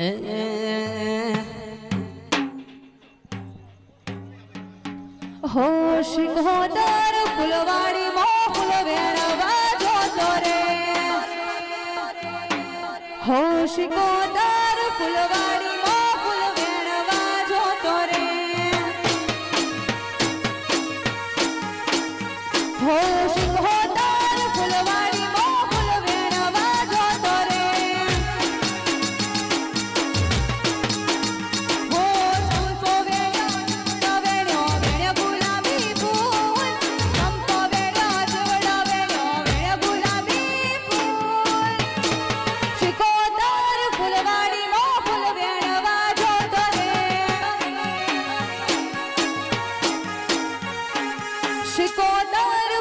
હો શિકોતર ફૂલવાડી મો ફૂલ વેણવા જોતો રે હો શિકોતર ફૂલવાડી મો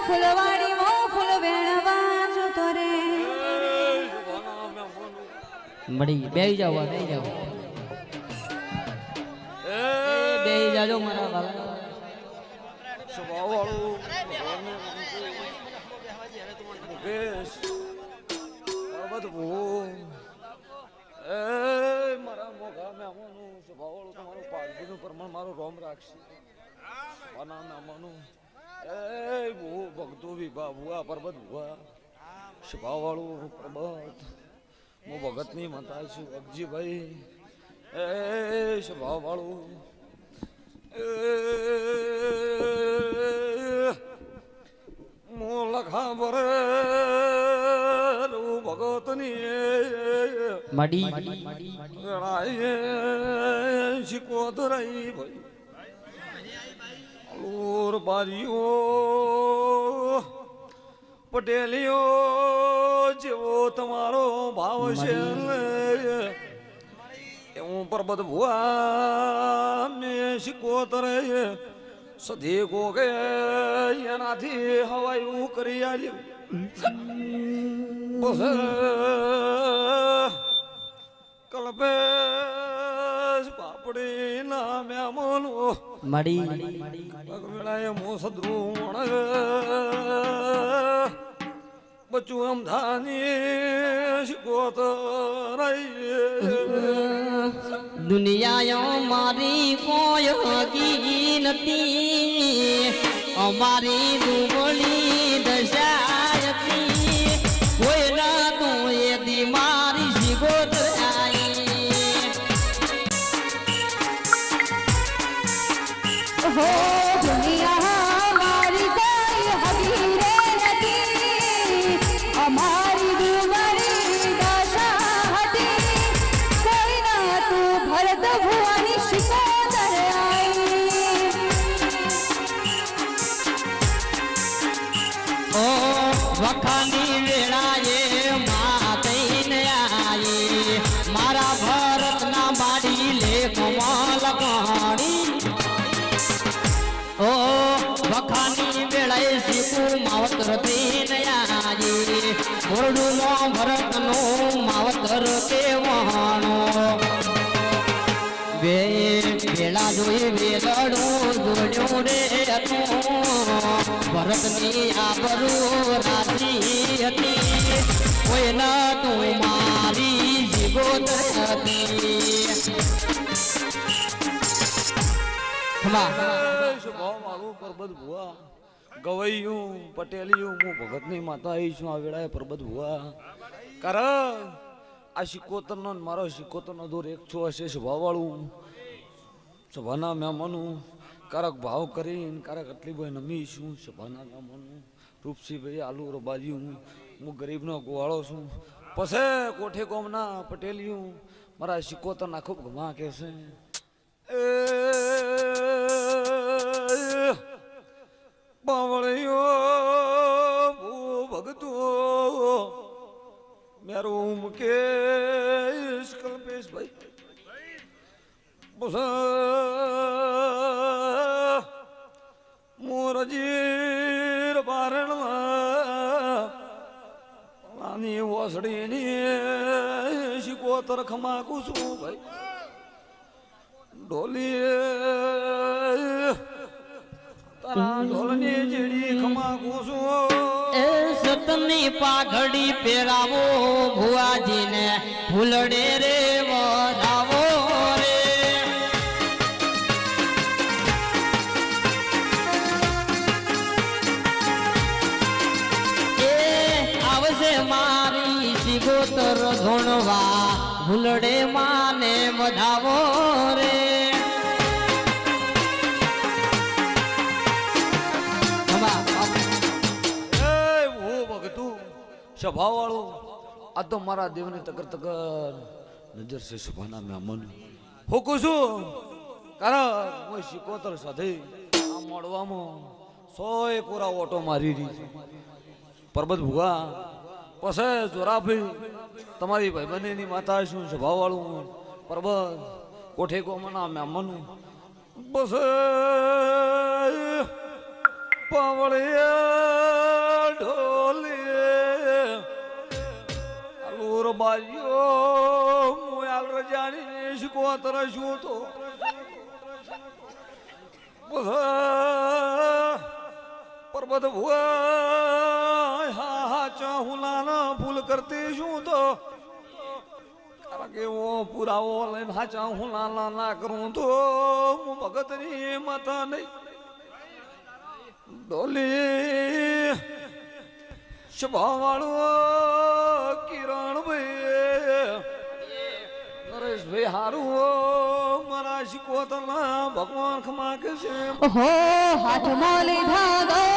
ફૂલવાડી મો ફૂલ વેણવા જોતો રે મડી બેહી જાવ બેહી જાવ એ બેહી જાજો મારા વાલા. સ્વભાવવાળું મુકેશ પર્વત ભૂ એ મારા મોઘા મહેમાનો સ્વભાવવાળું તમારું પાલજીનું પ્રમાણ મારું રોમ રાખશે. સ્વના મહેમાનો એ ભૂ ભક્તો વિભા ભુવા પર્વત ભુવા. સ્વભાવવાળું પર્વત. હું ભગતની માતા છું અબજીભાઈ એ સ્વભાવવાળું મોલખા બરે ભગતની મડી. શિકોતરાઈ ભાઈ. અલુર બારીઓ પટેલીઓ જેવો તમારો ભાવ છે એવું પરબત ભુવા મેં શિકોતરે સધી ગોગે એનાથી હવાયું કરી આલ્યું. બસ. પાપડી ના મેમનો મડી પગલાય મોસદ્રુણ બચું અમધાની શિકોતરાઈ દુનિયા મારી કોઈ નથી. અમારી દુબળી વખાની વેળાએ શીખું માવતર તેનયાજી મોરડુમાં ભરતનો માવતર કેવાણો. બે વેળા જોઈ વેલડું જોડ્યું રે તું ભરતની આબરૂ રાજી હતી. કોઈ ન તું મારી જીગોત હતી. ખમા પરબત ભુવા. ગવૈયું, પટેલિયું, હું ભગતની માતા આવી છું, આ વેળાએ પરબત ભુવા. કર આ શિકોતરનો મારો શિકોતરનો દૂર એક છો હશે સ્વભાવવાળું સભાના મહેમાનું, કારક ભાવ કરીને, કારક આટલી ભાઈ નમી છું, સભાના મહેમાનું રૂપસીભાઈ આલુ રબાજી હું ગરીબનો ગોવાળો છું. પછે કોઠે કોમના પટેલિયું, મારા શિકોતર ખૂબ ગમા કે છે, એ બાવળિયો ભૂ ભગતો. મેરું મુકેશ કલ્પેશ ભાઈ બસ, મોરજીર બારણમાં નાની ઓસડીની શિકોતર ખમાકું છું ભાઈ. ઢોલી ની પાઘડી પહેરાવો, ભુવાજીને ફૂલડે રે વધાવો રે. એ આવશે મારી શિગોતર ધોણવા, ભૂલડે માને વધાવો રે. સભાવાળું? આ તો મારા દેવની તકર તકર નજર છે સભાના મહેમાન. હું કહું છું, કારણ હું શિકોતર સાથે આ મળવામાં સોય પૂરા ઓટો મારી રહી પરબત ભુગા, પછી જોરાભાઈ તમારી ભાઈબંધીની માતા શું સભાવાળું પરબત, કોઠે કોમના મહેમાનું? બસ પાવળિયા મુયાલ રજાની શીખવા શું તો? પર્વત ભુવા, હા હા ચાહુલાના ફૂલ કરતી શું તો? કારણ કે હું પુરાવો લઈને હું લાલા ના કરું તો હું ભગતની માતા નહીં. ડોલી સ્વભાવવાળો કિરણભાઈ નરેશભાઈ હારું મારા શિકોતલા ભગવાન ખમા કે છે ઓહો હાથમાં લીધા ગોવાના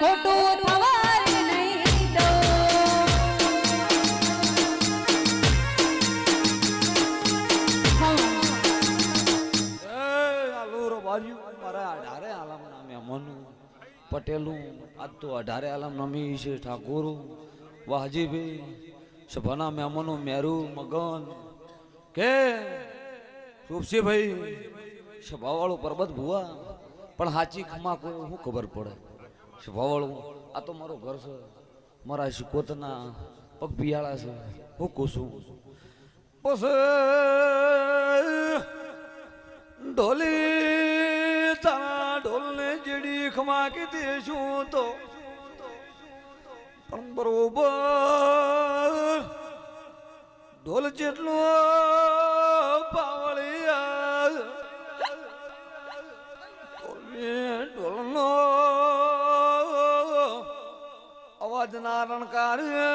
ખોટું થવાને નહીં નામે પટેલું. આજ તો અઢારે આલમ નમી છે વાહજીભાઈ સભાના મહેમાનો મેરુ મગન. કે? રૂપસીભાઈ સભાવાળું પરબત ભુવા. પણ હાચી ખમા કોઈ શું ખબર પડે. સભાવાળું આ તો મારું ઘર છે. મારા શિકોતના પગ પિયાળા છે. હું કોશું પછી ઢોલી તારા ઢોલને જેડી ખમા કીધી શું તો. પણ બરોબર ઢોલ જેટલો પાવળિયા અવાજ ના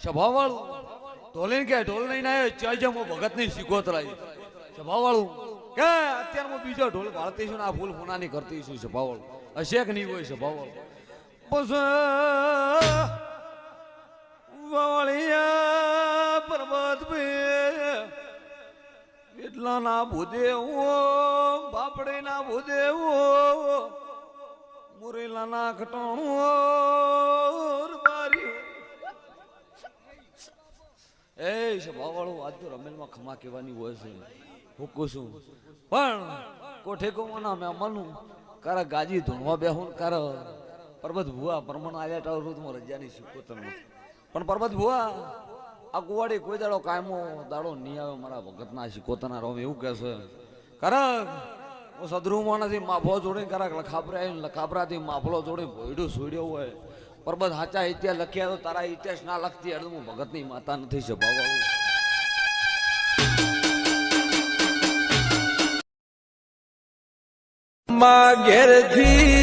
સ્વભાવવાળું ઢોલીને કે ઢોલ નહીં આવ્યો ચાલ જેમ હું ભગતની શીખોતરાઈ સ્વભાવવાળું કે અત્યારે હું બીજો ઢોલ ભાળતી છું ને આ ફૂલ ફૂનાની કરતી છું સ્વભાવવાળું હશે કે નહીં હોય સ્વભાવવાળું બસ વાળિયા પર્વત એટલા ના ભૂદે બાપડે ના ભૂદે મુરેલા ના ખટાણું એ સ્વભાવવાળું વાત તો રમેલમાં ખમા કહેવાની હોય છે. હું કહું છું, પણ કોઠે કોમાના મેં મનું કારા ગાજી ધૂણવા બેહું કારા પરબત ભુવા પરમણ આલ્યા ટાળું રૂતમાં રજાની શીખોતરમાં પણ પરબત ભુવા, આ કુવાડી કોઈ દાડો કાયમો દાડો નહીં આવે મારા ભગતના શીખોતના રોમ એવું કહે છે. કારણ હું સદરૂમાંથી માફો જોડીને કરાક લખાબરા આવીને લખાબરાથી માફલો જોડી ભોયડું સોડ્યો હોય. પરબત હાચા ઇતિહાસ લખ્યા તો તારા ઇતિહાસ ના લખતી એટલે હું ભગતની માતા નથી સ્વભાવવાળું માં ઘેરથી